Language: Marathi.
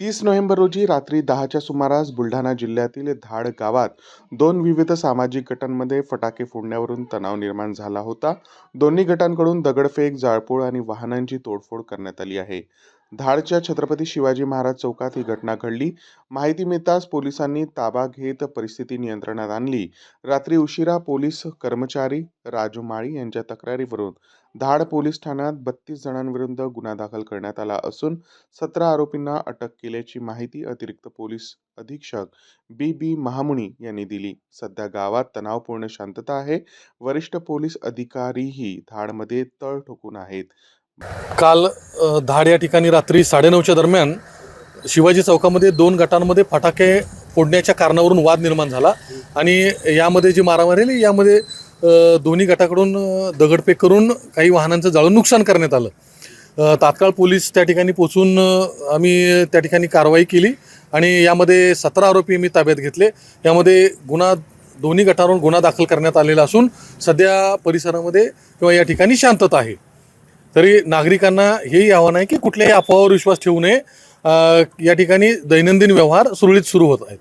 तीस नोव्हेंबर रोजी रात्री दहाच्या सुमारास बुलढाणा जिल्ह्यातील धाड गावात दोन विविध सामाजिक गटांमध्ये फटाके फोडण्यावरून तणाव निर्माण झाला होता. दोन्ही गटांकडून दगडफेक जाळपोळ आणि वाहनांची तोडफोड करण्यात आली आहे. धाडच्या छत्रपती शिवाजी महाराज चौकात ही घटना घडली. माहिती मिळताच पोलिसांनी ताबा घेत परिस्थिती नियंत्रणात आणली. रात्री उशिरा पोलीस कर्मचारी राजू माळी यांच्या तक्रारीवरून धाड पोलीस ठाण्यात बत्तीस जणांविरुद्ध गुन्हा दाखल करण्यात आला असून सतरा आरोपींना अटक केल्याची माहिती अतिरिक्त पोलीस अधीक्षक बी बी महामुनी यांनी दिली. सध्या गावात तणावपूर्ण शांतता आहे. वरिष्ठ पोलीस अधिकारीही धाडमध्ये तळ ठोकून आहेत. काल धाड या ठिकाणी रात्री साडेनऊच्या दरम्यान शिवाजी चौकामध्ये दोन गटांमध्ये फटाके फोडण्याच्या कारणावरून वाद निर्माण झाला आणि यामध्ये जी मारामारी आली यामध्ये दोन्ही गटाकडून दगडफेक करून काही वाहनांचं जाळून नुकसान करण्यात आलं. तात्काळ पोलीस त्या ठिकाणी पोचून आम्ही त्या ठिकाणी कारवाई केली आणि यामध्ये सतरा आरोपी मी ताब्यात घेतले. यामध्ये गुन्हा दोन्ही गटावरून गुन्हा दाखल करण्यात आलेला असून सध्या परिसरामध्ये किंवा या ठिकाणी शांतता आहे. तरी नागरिकांना हेही आव्हान आहे की कुठल्याही अफवावर विश्वास ठेवू नये. या ठिकाणी दैनंदिन व्यवहार सुरळीत सुरू होत आहेत.